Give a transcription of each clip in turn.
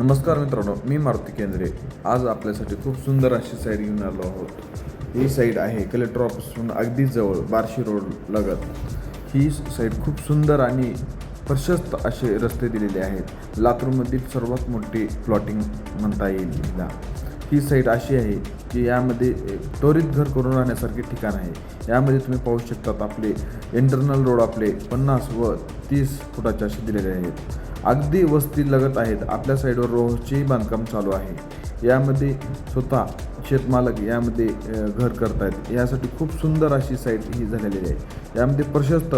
नमस्कार मित्रांनो मी मारुती केंद्रे. आज आपल्यासाठी खूप सुंदर अशी साईड घेऊन आलो आहोत. ही साईड आहे कलेक्टर ऑफिसहून अगदी जवळ बार्शी रोड लगत. ही साईड खूप सुंदर आणि प्रशस्त असे रस्ते दिलेले आहेत. लातूरमधील सर्वात मोठी प्लॉटिंग म्हणता येईल हिला. ही साईट अशी आहे की यामध्ये एक त्वरित घर करून राहण्यासारखे ठिकाण आहे. यामध्ये तुम्ही पाहू शकतात आपले इंटरनल रोड आपले पन्नास व तीस फुटाचे असे दिलेले आहेत. अगदी वस्ती लगत आहेत. आपल्या साईडवर रोडचेही बांधकाम चालू आहे. यामध्ये स्वतः शेतमालक यामध्ये घर करतायत. यासाठी खूप सुंदर अशी साईट ही झालेली आहे. यामध्ये प्रशस्त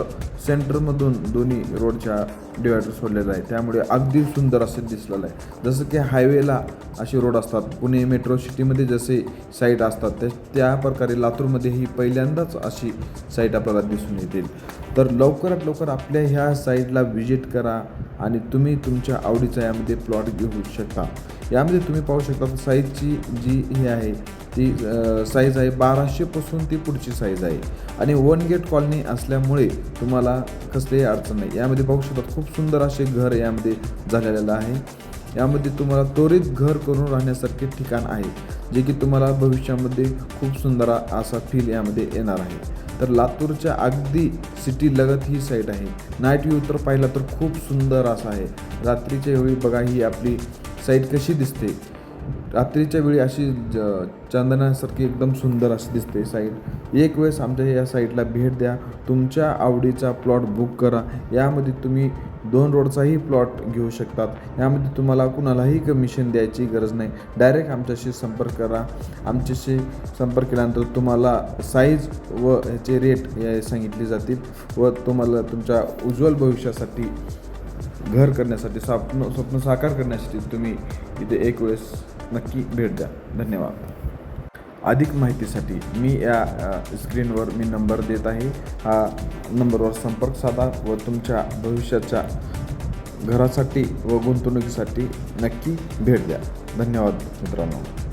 सेंटरमधून दोन्ही रोडच्या डिवायडर सोडलेला आहे त्यामुळे अगदी सुंदर असं दिसलेलं आहे. जसं की हायवेला असे रोड असतात. पुणे मेट्रो सिटीमध्ये जसे साईट असतात त्या त्या प्रकारे लातूरमध्ये ही पहिल्यांदाच अशी साईट आपल्याला दिसून येतील. तर लवकरात लवकर आपल्या ह्या साईटला व्हिजिट करा. आणि तुम्ही तुमच्या आवडीचा यामध्ये प्लॉट घेऊ शकता. यामध्ये तुम्ही पाहू शकता साईजची जी ही आहे ती साईज आहे बाराशेपासून ती पुढची साईज आहे. आणि वन गेट कॉलनी असल्यामुळे तुम्हाला कसलीही अडचण नाही. यामध्ये पाहू शकता खूप सुंदर असे घर यामध्ये झालेलं आहे. यामध्ये तुम्हाला त्वरित घर करून राहण्यासारखे ठिकाण आहे जे की तुम्हाला भविष्यामध्ये खूप सुंदर असा फील यामध्ये येणार आहे. तर लातूरच्या अगदी सिटी लगत ही साईट आहे. नाईट व्ह्यू तर पाहिला तर खूप सुंदर असा आहे. रात्रीच्या वेळी बघा ही आपली साईट कशी दिसते. रात्रीच्या वेळी अशी ज चंदनासारखी एकदम सुंदर अशी दिसते साईट एक वेळेस आमच्या या साईटला भेट द्या. तुमच्या आवडीचा प्लॉट बुक करा. यामध्ये तुम्ही दोन रोडचाही प्लॉट घेऊ शकतात. यामध्ये तुम्हाला कुणालाही कमिशन द्यायची गरज नाही. डायरेक्ट आमच्याशी संपर्क करा. आमच्याशी संपर्क केल्यानंतर तुम्हाला साईज व ह्याचे रेट हे सांगितले जातील व तुम्हाला तुमच्या उज्ज्वल भविष्यासाठी घर करण्यासाठी स्वप्न स्वप्न साकार करण्यासाठी तुम्ही इथे एक वेळेस नक्की भेट द्या. धन्यवाद. अधिक माहितीसाठी मी या स्क्रीनवर मी नंबर देत आहे. हा नंबरवर संपर्क साधा व तुमच्या भविष्याच्या घरासाठी व गुंतवणुकीसाठी नक्की भेट द्या. धन्यवाद मित्रांनो.